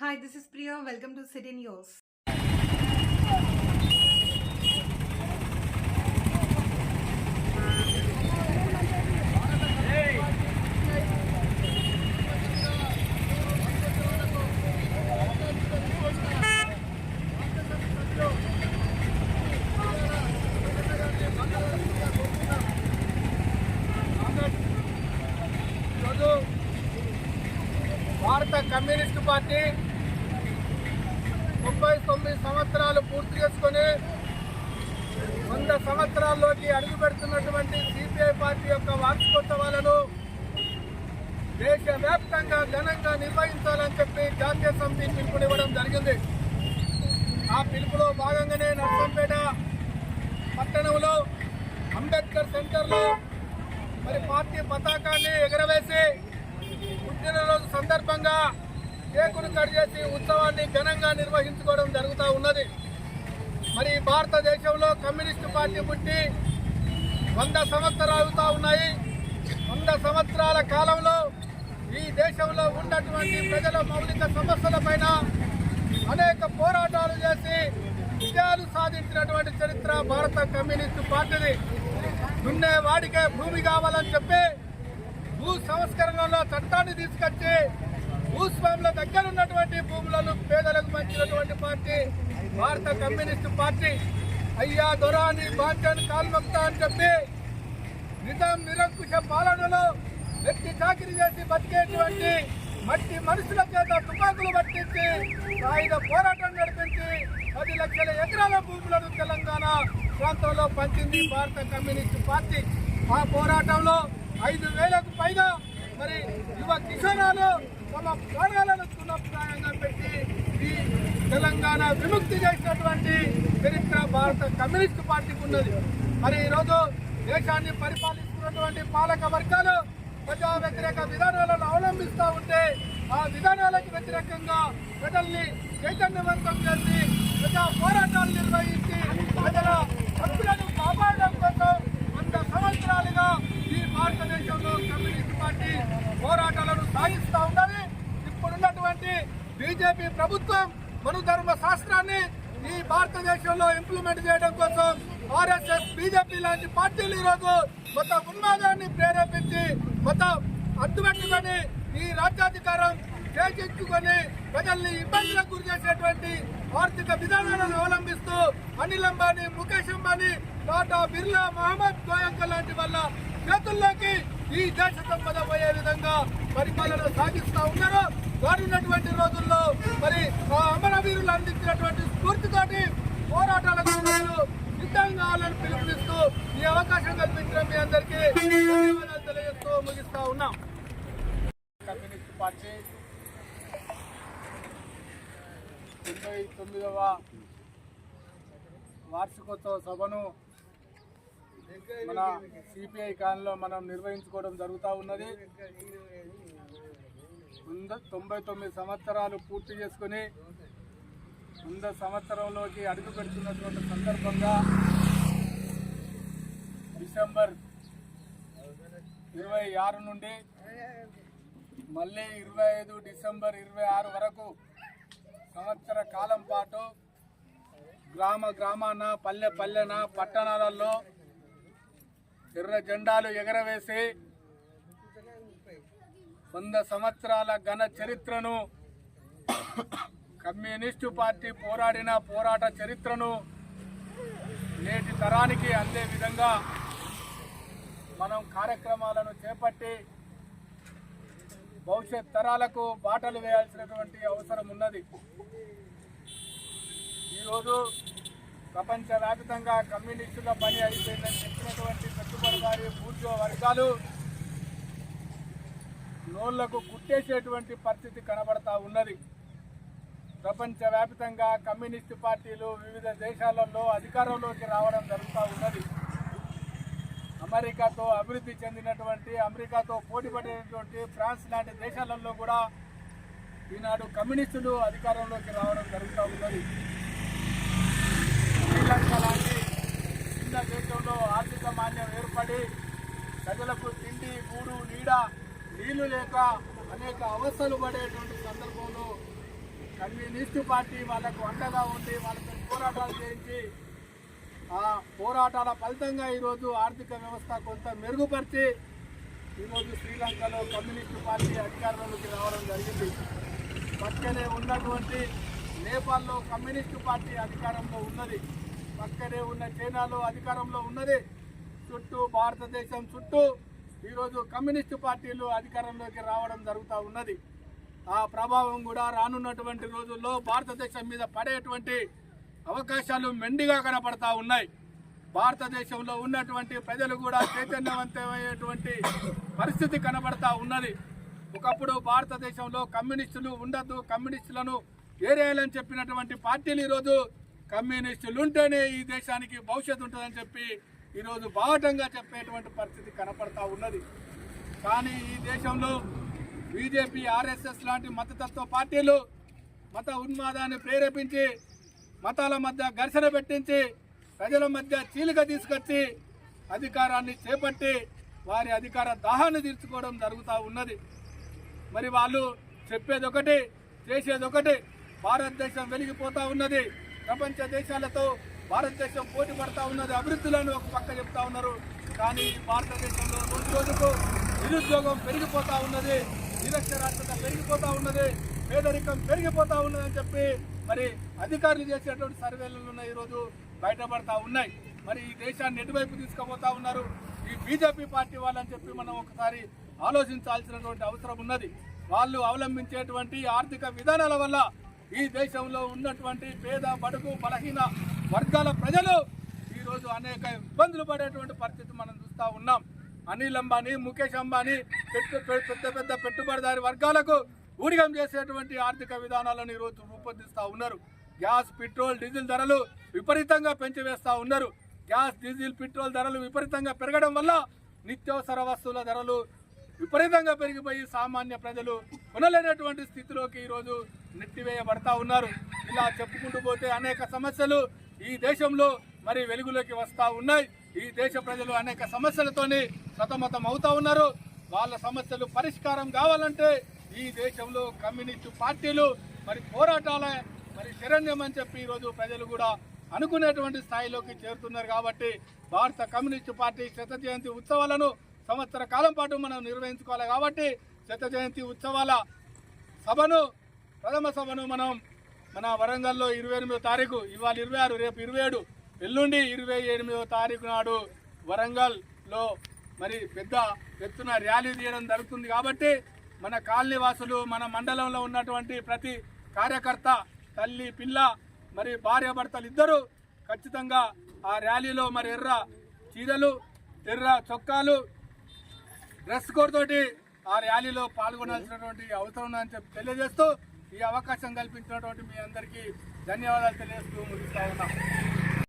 Hi, this is Priya. Welcome to City News. ఈరోజు భారత communist party ముప్పై తొమ్మిది సంవత్సరాలు పూర్తి చేసుకొని వంద సంవత్సరాల్లోకి అడుగు పెడుతున్నటువంటి సిపిఐ పార్టీ యొక్క వార్షికోత్సవాలను దేశవ్యాప్తంగా ఘనంగా నిర్వహించాలని చెప్పి జాతీయ సమితి పిలుపునివ్వడం జరిగింది. ఆ పిలుపులో భాగంగానే నర్సంపేట పట్టణంలో అంబేద్కర్ సెంటర్లో మరి పార్టీ పతాకాన్ని ఎగరవేసి పుట్టినరోజు సందర్భంగా కేకును కట్ చేసి ఉత్సవాన్ని ఘనంగా నిర్వహించుకోవడం జరుగుతూ ఉన్నది. మరి భారతదేశంలో కమ్యూనిస్టు పార్టీ పుట్టి వంద సంవత్సరాలు ఉన్నాయి. వంద సంవత్సరాల కాలంలో ఈ దేశంలో ఉన్నటువంటి ప్రజల మౌలిక సమస్యలపైన అనేక పోరాటాలు చేసి విజయాలు సాధించినటువంటి చరిత్ర భారత కమ్యూనిస్టు పార్టీది. దున్నే వాడికే భూమి కావాలని చెప్పి భూ సంస్కరణలో చట్టాన్ని తీసుకొచ్చి భూస్వాముల దగ్గర ఉన్నటువంటి భూములను పేదలకు పంచినటువంటి పార్టీ భారత కమ్యూనిస్టు పార్టీ అయ్యా దొరాని బాధ్యాన్ని కాల్మక్తా అని చెప్పి నిజాం నిరంకుశ పాలనలో వ్యక్తి చాకరీ చేసి బతికేటువంటి మట్టి మనుషుల చేత తుపాకులు పట్టించి సాయుధ పోరాటం నడిపించి పది లక్షల ఎకరాల భూములను తెలంగాణ ప్రాంతంలో పంచింది భారత కమ్యూనిస్టు పార్టీ. ఆ పోరాటంలో ఐదు వేలకు పైగా మరి యువ కిషోరాలు తమ ప్రాణాలను తునప్రాయంగా పెట్టి ఈ తెలంగాణ విముక్తి చేసినటువంటి చరిత్ర భారత కమ్యూనిస్ట్ పార్టీకి ఉన్నది. మరి ఈరోజు దేశాన్ని పరిపాలిస్తున్నటువంటి పాలక వర్గాలు ప్రజా వ్యతిరేక విధానాలను అవలంబిస్తూ ఉంటే ఆ విధానాలకు వ్యతిరేకంగా ప్రజల్ని చైతన్యవంతం చేసి ప్రజా పోరాటాలు నిర్వహించి ప్రజల హక్కులను కాపాడడం కోసం వంద సంవత్సరాలుగా ఈ భారతదేశంలో కమ్యూనిస్ట్ పార్టీ పోరాటాలను సాగిస్తూ ఉన్నది ఇప్పుడున్నటువంటి బీజేపీ ప్రభుత్వం మనుధర్మ శాస్త్రాన్ని ఈ భారతదేశంలో ఇంప్లిమెంట్ చేయడం కోసం ఆర్ఎస్ఎస్ బీజేపీ లాంటి పార్టీలు ఈరోజు కొత్త ఉన్మాదాన్ని ప్రేరేపించి కొత్త అడ్డుపెట్టుకొని ఈ రాజ్యాధికారం చేజించుకొని ప్రజల్ని ఇబ్బందులకు గురి చేసేటువంటి ఆర్థిక విధానాలను అవలంబిస్తూ అనిల్ అంబానీ ముఖేష్ అంబానీ టాటా బిర్లా మహమ్మద్ గోయంక లాంటి వల్ల చేతుల్లోకి ఈ దేశ సంపద పోయే విధంగా పరిపాలన సాగిస్తూ ఉన్నారు. వాడినటువంటి రోజుల్లో మరి ఆ అమరవీరులు అందించినటువంటి స్ఫూర్తితోటి పోరాటాలకు ప్రజలు సిద్ధం కావాలని పిలుపునిస్తూ ఈ అవకాశం కల్పించిన మీ అందరికీ ధన్యవాదాలు తెలియజేస్తూ ముగిస్తా ఉన్నాం. కమ్యూనిస్ట్ పార్టీ తొంభై తొమ్మిదవ వార్షికోత్సవ సభను మన సిపిఐ కాలంలో మనం నిర్వహించుకోవడం జరుగుతూ ఉన్నది. వంద తొంభై తొమ్మిది సంవత్సరాలు పూర్తి చేసుకుని వంద సంవత్సరంలోకి అడుగు పెడుతున్నటువంటి సందర్భంగా డిసెంబర్ ఇరవై ఆరు నుండి మళ్ళీ ఇరవై ఐదు డిసెంబర్ ఇరవై ఆరు వరకు సంవత్సర కాలం పాటు గ్రామ గ్రామాన పల్లె పల్లెన పట్టణాలలో ఎర్ర జెండాలు ఎగరవేసి వంద సంవత్సరాల ఘన చరిత్రను కమ్యూనిస్టు పార్టీ పోరాడిన పోరాట చరిత్రను నేటి తరానికి అందే విధంగా మనం కార్యక్రమాలను చేపట్టి భవిష్యత్ తరాలకు బాటలు వేయాల్సినటువంటి అవసరం ఉన్నది. ఈరోజు ప్రపంచవ్యాప్తంగా కమ్యూనిస్టుల పని అయిపోయిందని చెప్పినటువంటి పెట్టుబడిదారి పూర్వ వర్గాలు నోళ్ళకు కుట్టేసేటువంటి పరిస్థితి కనబడతా ఉన్నది. ప్రపంచవ్యాప్తంగా కమ్యూనిస్టు పార్టీలు వివిధ దేశాలలో అధికారంలోకి రావడం జరుగుతూ ఉన్నది. అమెరికాతో అభివృద్ధి చెందినటువంటి అమెరికాతో పోటీపడినటువంటి ఫ్రాన్స్ లాంటి దేశాలలో కూడా ఈనాడు కమ్యూనిస్టులు అధికారంలోకి రావడం జరుగుతూ ఉన్నది. శ్రీలంక లాంటి చిన్న దేశంలో ఆర్థిక మాన్యం ఏర్పడి ప్రజలకు తిండి గూడు నీడ నీళ్ళు లేక అనేక అవస్థలు పడేటువంటి సందర్భంలో కమ్యూనిస్టు పార్టీ వాళ్ళకు అండగా ఉండి వాళ్ళతో పోరాటాలు చేయించి ఆ పోరాటాల ఫలితంగా ఈరోజు ఆర్థిక వ్యవస్థ కొంత మెరుగుపరిచి ఈరోజు శ్రీలంకలో కమ్యూనిస్టు పార్టీ అధికారంలోకి రావడం జరిగింది. పక్కనే ఉన్నటువంటి నేపాల్లో కమ్యూనిస్టు పార్టీ అధికారంలో ఉన్నది. పక్కనే ఉన్న చైనాలో అధికారంలో ఉన్నది. చుట్టూ భారతదేశం చుట్టూ ఈరోజు కమ్యూనిస్టు పార్టీలు అధికారంలోకి రావడం జరుగుతూ ఉన్నది. ఆ ప్రభావం కూడా రానున్నటువంటి రోజుల్లో భారతదేశం మీద పడేటువంటి అవకాశాలు మెండిగా కనపడతా ఉన్నాయి. భారతదేశంలో ఉన్నటువంటి ప్రజలు కూడా చైతన్యవంతమయ్యేటువంటి పరిస్థితి కనబడతా ఉన్నది. ఒకప్పుడు భారతదేశంలో కమ్యూనిస్టులు ఉండద్దు కమ్యూనిస్టులను ఏరేయాలని చెప్పినటువంటి పార్టీలు ఈరోజు కమ్యూనిస్టులు ఉంటేనే ఈ దేశానికి భవిష్యత్తు ఉంటుందని చెప్పి ఈరోజు బాహటంగా చెప్పేటువంటి పరిస్థితి కనపడతా ఉన్నది. కానీ ఈ దేశంలో బీజేపీ ఆర్ఎస్ఎస్ లాంటి మతతత్వ పార్టీలు మత ఉన్మాదాన్ని ప్రేరేపించి మతాల మధ్య ఘర్షణ పెట్టించి ప్రజల మధ్య చీలిక తీసుకొచ్చి అధికారాన్ని చేపట్టి వారి అధికార దాహాన్ని తీర్చుకోవడం జరుగుతూ ఉన్నది. మరి వాళ్ళు చెప్పేది ఒకటి చేసేది ఒకటి భారతదేశం వెలిగిపోతూ ఉన్నది. ప్రపంచ దేశాలతో భారతదేశం పోటీ పడతా ఉన్నది అభివృద్ధిలోని ఒక పక్క చెప్తా ఉన్నారు. కానీ భారతదేశంలో రోజు రోజుకు నిరుద్యోగం పెరిగిపోతా ఉన్నది నిరక్షరాస్యత పెరిగిపోతా ఉన్నది పేదరికం పెరిగిపోతా ఉన్నదని చెప్పి మరి అధికారులు చేసేటువంటి సర్వేలలో ఈరోజు బయటపడతా ఉన్నాయి. మరి ఈ దేశాన్ని ఎటువైపు తీసుకుపోతా ఉన్నారు? ఈ బీజేపీ పార్టీ వాళ్ళని చెప్పి మనం ఒకసారి ఆలోచించాల్సినటువంటి అవసరం ఉన్నది. వాళ్ళు అవలంబించేటువంటి ఆర్థిక విధానాల వల్ల ఈ దేశంలో ఉన్నటువంటి పేద బడుగు బలహీన వర్గాల ప్రజలు ఈరోజు అనేక ఇబ్బందులు పడేటువంటి పరిస్థితి మనం చూస్తూ ఉన్నాం. అనిల్ అంబానీ ముఖేష్ అంబానీ పెట్టు పెద్ద పెద్ద పెట్టుబడిదారి వర్గాలకు ఊడిగం చేసేటువంటి ఆర్థిక విధానాలను ఈరోజు రూపొందిస్తూ ఉన్నారు. గ్యాస్ పెట్రోల్ డీజిల్ ధరలు విపరీతంగా పెంచివేస్తూ ఉన్నారు. గ్యాస్ డీజిల్ పెట్రోల్ ధరలు విపరీతంగా పెరగడం వల్ల నిత్యావసర వస్తువుల ధరలు విపరీతంగా పెరిగిపోయి సామాన్య ప్రజలు కొనలేనటువంటి స్థితిలోకి ఈరోజు నెట్టివేయబడతా ఉన్నారు. ఇలా చెప్పుకుంటూ పోతే అనేక సమస్యలు ఈ దేశంలో మరి వెలుగులోకి వస్తూ ఉన్నాయి. ఈ దేశ ప్రజలు అనేక సమస్యలతోని సతమతం అవుతూ ఉన్నారు. వాళ్ళ సమస్యలు పరిష్కారం కావాలంటే ఈ దేశంలో కమ్యూనిస్టు పార్టీలు మరి పోరాటాల మరి శరణ్యం అని చెప్పి ఈరోజు ప్రజలు కూడా అనుకునేటువంటి స్థాయిలోకి చేరుతున్నారు కాబట్టి భారత కమ్యూనిస్టు పార్టీ శత జయంతి ఉత్సవాలను సంవత్సర కాలం పాటు మనం నిర్వహించుకోవాలి కాబట్టి శత జయంతి ఉత్సవాల సభను ప్రథమ సభను మనం మన వరంగల్లో ఇరవై ఎనిమిదో తారీఖు ఇవాళ ఇరవై ఆరు రేపు ఇరవై ఏడు ఎల్లుండి ఇరవై ఎనిమిదో తారీఖు నాడు వరంగల్లో మరి పెద్ద ఎత్తున ర్యాలీ తీయడం జరుగుతుంది కాబట్టి మన కాలనీ వాసులు మన మండలంలో ఉన్నటువంటి ప్రతి కార్యకర్త తల్లి పిల్ల మరి భార్య భర్తలు ఇద్దరు ఖచ్చితంగా ఆ ర్యాలీలో మరి ఎర్ర చీరలు ఎర్ర చొక్కాలు డ్రెస్ కోడ్ తోటి ఆ ర్యాలీలో పాల్గొనాల్సినటువంటి అవసరం ఉందని చెప్పి తెలియజేస్తూ ఈ అవకాశం కల్పించినటువంటి మీ అందరికీ ధన్యవాదాలు తెలియజేస్తూ ముగిస్తా ఉన్నాం.